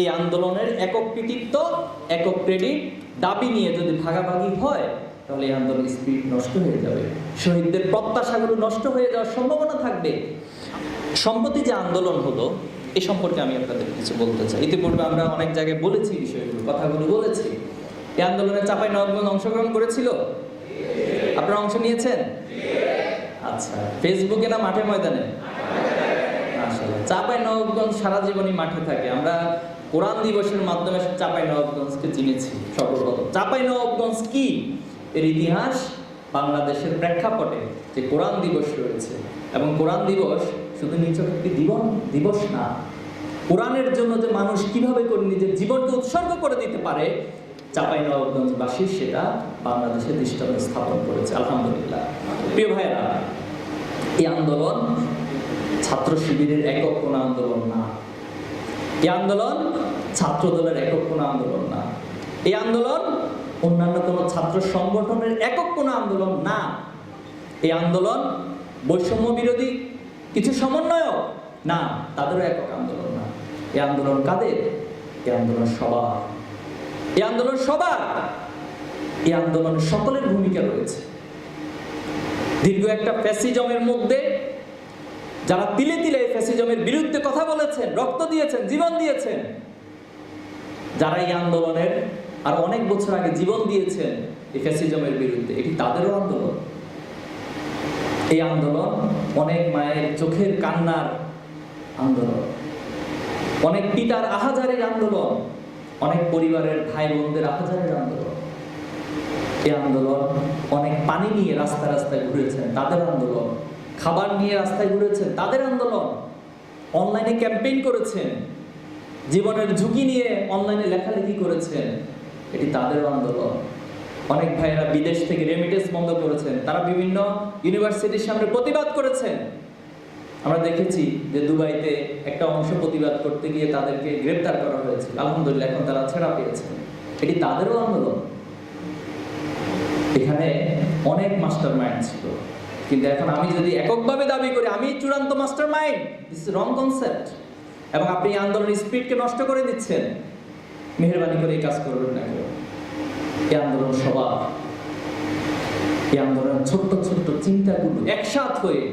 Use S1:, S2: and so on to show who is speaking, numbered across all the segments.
S1: এই আন্দোলনের একক কৃতিত্ব, একক ক্রেডিট দাবি নিয়ে যদি ভাগাভাগি হয়, তাহলে এই আন্দোলনের স্পিড নষ্ট হয়ে যাবে। শহীদদের প্রত্যাশাগুলো নষ্ট হয়ে যাওয়ার সম্ভাবনা থাকবে। সম্প্রতি যে আন্দোলন হলো, এ সম্পর্কে আমি আপনাদের কিছু বলতে চাই। ইতিপূর্বে আমরা অনেক জায়গায় বলেছি বিষয়গুলো কথাগুলো বলেছি। এই আন্দোলনে চাপাই নবাবগঞ্জ অংশগ্রহণ করেছিল? আপনারা অংশ নিয়েছেন? আচ্ছা ফেসবুকে না মাঠে ময়দানে? চাপাই নবাবগঞ্জ সারা জীবনই মাঠে থাকে। আমরা কোরআন দিবসের মাধ্যমে চাপাই নবাবগঞ্জকে চিনেছি সর্বপ্রথম চাপাই নবাবগঞ্জ কি? এর ইতিহাস বাংলাদেশের প্রেক্ষাপটে যে কোরআন দিবস রয়েছে। এবং কোরআন দিবস শুধু নিছক একটি দিবন দিবস না, কোরআনের জন্য যে মানুষ কীভাবে করে নিজের জীবনকে উৎসর্গ করে দিতে পারে, চাপাই নবাবগঞ্জবাসী সেটা বাংলাদেশে দৃষ্টান্ত স্থাপন করেছে। আলহামদুলিল্লাহ। প্রিয় ভাইয়েরা, এই আন্দোলন ছাত্র শিবিরের একক কোনো আন্দোলন না। এই আন্দোলন ছাত্র দলের একক কোনো আন্দোলন না। এই আন্দোলন অন্যান্য কোনো ছাত্র সংগঠনের একক কোনো আন্দোলন না। এই আন্দোলন বৈষম্য বিরোধী কিছু সমন্বয়ক না, তাদেরও একক আন্দোলন না। এই আন্দোলন কাদের? এই আন্দোলন সবার। এই আন্দোলন সবার। এই আন্দোলনে সকলের ভূমিকা রয়েছে। দীর্ঘ একটা ফ্যাসিজমের মধ্যে যারা তিলে তিলে ফ্যাসিজমের বিরুদ্ধে কথা বলেছেন, রক্ত দিয়েছেন, জীবন দিয়েছেন যারা এই আন্দোলনের আর অনেক বছর আগে জীবন দিয়েছেন এই ফ্যাসিজমের বিরুদ্ধে, এটি তাদেরও আন্দোলন। এই আন্দোলন অনেক মায়ের চোখের কান্নার আন্দোলন। অনেক পিতার আহাজারের আন্দোলন, অনেক পরিবারের ভাই বোনদের আহাজারের আন্দোলন। এই আন্দোলন অনেক পানি নিয়ে রাস্তা রাস্তায় ঘুরেছেন, তাদের আন্দোলন। খাবার নিয়ে রাস্তায় ঘুরেছেন, তাদের আন্দোলন। অনলাইনে ক্যাম্পেইন করেছেন জীবনের ঝুঁকি নিয়ে অনলাইনে লেখালেখি করেছেন। এটি তাদেরও আন্দোলন। অনেক ভাইয়েরা বিদেশ থেকে রেমিটেন্স বন্ধ করেছেন। তারা বিভিন্ন ইউনিভার্সিটির সামনে প্রতিবাদ করেছেন। আমরা দেখেছি যে দুবাইতে একটা অংশ প্রতিবাদ করতে গিয়ে তাদেরকে গ্রেপ্তার করা হয়েছে। আলহামদুলিল্লাহ, এখন তারা ছেড়া পেয়েছেন এটি তাদেরও আন্দোলন। এখানে অনেক মাস্টার মাইন্ড ছিল। কিন্তু এখন আমি যদি এককভাবে দাবি করি, আমি চূড়ান্ত master mind this wrong concept এবং আপনি আন্দোলনের স্পিডকে নষ্ট করে দিচ্ছেন। মেহরবানি করে এই কাজ করবেন না কেউ। এই আন্দোলন সবার। এই আন্দোলন ছোট্ট ছোট্ট চিন্তাগুলো একসাথ হয়ে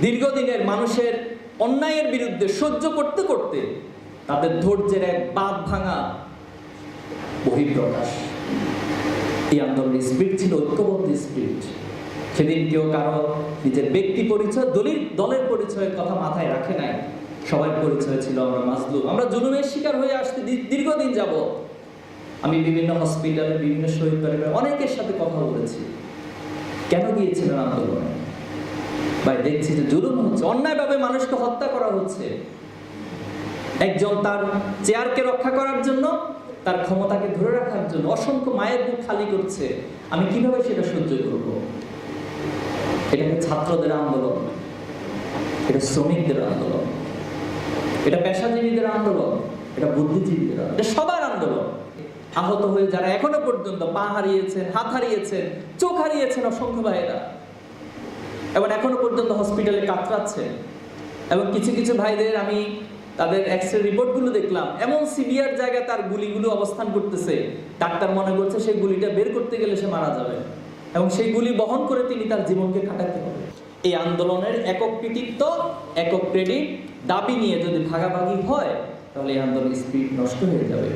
S1: দীর্ঘদিনের মানুষের অন্যায়ের বিরুদ্ধে সহ্য করতে করতে তাদের ধৈর্যের এক বাদ ভাঙা বহিঃপ্রকাশ। এই আন্দোলনের স্পিড ছিল ঐক্যবদ্ধ স্পিড। সেদিন কেউ কারও নিজের ব্যক্তি পরিচয়, দলিল, দলের পরিচয়ের কথা মাথায় রাখে নাই। সবার পরিচয় ছিল, আমরা মাজলুম। আমরা জুলুমের শিকার হয়ে আসতে দীর্ঘদিন যাব আমি বিভিন্ন হসপিটালে বিভিন্ন শহীদ পরিবারে অনেকের সাথে কথা বলেছি। কেন গিয়েছিলেন আন্দোলনে? ভাই, দেখছি যে জুলুম হচ্ছে, অন্যায়ভাবে মানুষকে হত্যা করা হচ্ছে। একজন তার চেয়ারকে রক্ষা করার জন্য, তার ক্ষমতাকে ধরে রাখার জন্য অসংখ্য মায়ের বুক খালি করছে। আমি কীভাবে সেটা সহ্য করব? এটাকে ছাত্রদের আন্দোলন এটা শ্রমিকদের আন্দোলন। এটা পেশাজীবীদের আন্দোলন, এটা বুদ্ধিজীবীদের এটা সবার আন্দোলন। আহত হয়ে যারা এখনও পর্যন্ত পা হারিয়েছেন, হাত হারিয়েছেন, চোখ হারিয়েছেন অসংখ্য ভাইয়েরা। এবং এখনও পর্যন্ত হসপিটালে কাতরাচ্ছেন। এবং কিছু কিছু ভাইদের আমি তাদের এক্স রে রিপোর্টগুলো দেখলাম, এমন সিভিয়ার জায়গায় তার গুলিগুলো অবস্থান করতেছে। ডাক্তার মনে করছে সেই গুলিটা বের করতে গেলে সে মারা যাবে। এবং সেই গুলি বহন করে তিনি তার জীবনকে কাটাতে হবে। এই আন্দোলনের একক কৃতিত্ব, একক ক্রেডিট দাবি নিয়ে যদি ভাগাভাগি হয়, তাহলে এই আন্দোলনের স্পিড নষ্ট হয়ে যাবে।